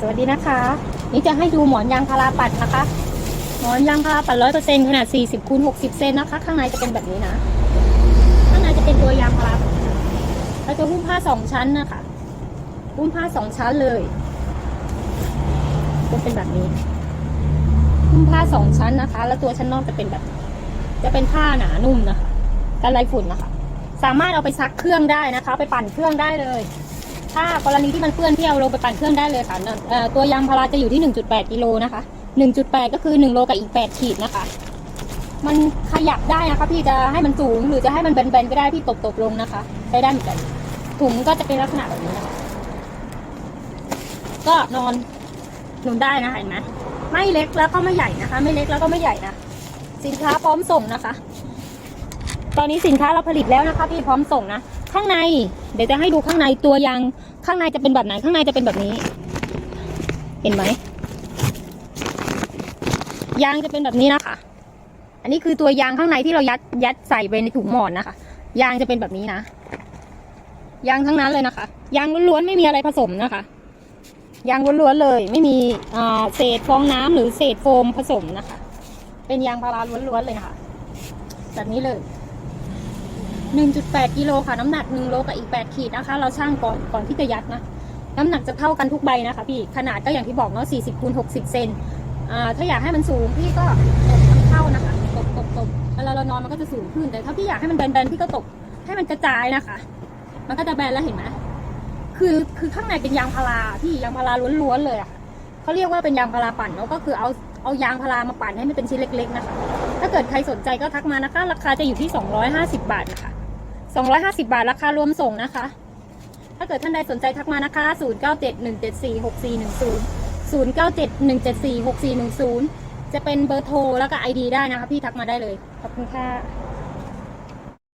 สวัสดีนะคะ นี่จะให้ดูหมอนยางพาราปัดนะคะ หมอนยางพาราปัดร้อยเปอร์เซ็นขนาด40คูณ60เซนนะคะ ข้างในจะเป็นแบบนี้นะ ข้างในจะเป็นตัวยางพาราปัดเราจะหุ้มผ้าสองชั้นนะคะหุ้มผ้าสองชั้นเลยจะเป็นแบบนี้หุ้มผ้าสองชั้นนะคะ แล้วตัวชั้นนอกจะเป็นแบบ จะเป็นผ้าหนานุ่มนะคะกันไรฝุ่นนะคะ สามารถเอาไปซักเครื่องได้นะคะ ไปปั่นเครื่องได้เลย ถ้ากรณีที่มันเปื้อนที่เอาลงไปปั่นเครื่องได้เลยค่ะตัวยางพาราจะอยู่ที่ 1.8 กิโลนะคะ 1.8 ก็คือ 1 โลกับอีก 8 ขีดนะคะ มันขยับได้นะคะพี่จะให้มันสูงหรือจะให้มันแบนๆก็ได้พี่ตบๆลงนะคะใช้ได้เหมือนกันถุงก็จะเป็นลักษณะแบบนี้นะคะก็นอนหนุนได้นะคะเห็นไหมไม่เล็กแล้วก็ไม่ใหญ่นะคะ ไม่เล็กแล้วก็ไม่ใหญ่นะสินค้าพร้อมส่งนะคะ ตอนนี้สินค้าเราผลิตแล้วนะคะพี่พร้อมส่งนะ ข้างใน เดี๋ยวจะให้ดูข้างในตัวยางข้างในจะเป็นแบบไหนข้างในจะเป็นแบบนี้ เห็นไหมยางจะเป็นแบบนี้นะคะ อันนี้คือตัวยางข้างในที่เรายัดยัดใส่ไปในถุงหมอนนะคะ ยางจะเป็นแบบนี้นะ ยางทั้งนั้นเลยนะคะ ยางล้วนๆไม่มีอะไรผสมนะคะ ยางล้วนๆเลย ไม่มีเศษฟองน้ำหรือเศษโฟมผสมนะคะ เป็นยางพาราล้วนๆเลยนะคะ แบบนี้เลย 1.8กิโลค่ะ น้ำหนัก1โลกับอีก 8 ขีดนะคะ เราช่างก่อนก่อนที่จะยัดนะ น้ำหนักจะเท่ากันทุกใบนะคะ พี่ขนาดก็อย่างที่บอกเนาะ40คูณ60เซนอ่าถ้าอยากให้มันสูงพี่ก็ตบมันเข้านะคะตบตบตบเวลาเรานอนมันก็จะสูงขึ้นแต่ถ้าพี่อยากให้มันแบนๆพี่ก็ตบให้มันกระจายนะคะ มันก็จะแบนแล้วเห็นไหมคือคือข้างในเป็นยางพาราพี่ยางพาราล้วนๆเลยอะเขาเรียกว่าเป็นยางพาราปั่นเนาะก็คือเอา เอายางพารามาปั่นให้มันเป็นชิ้นเล็ก ๆ นะคะ ถ้าเกิดใครสนใจก็ทักมานะคะ ราคาจะอยู่ที่ 250 บาทนะคะ250 บาทราคารวมส่งนะคะ ถ้าเกิดท่านใดสนใจทักมานะคะ 0971746410 0971746410 จะเป็นเบอร์โทรแล้วก็ ID ได้นะคะ พี่ทักมาได้เลย ขอบคุณค่ะ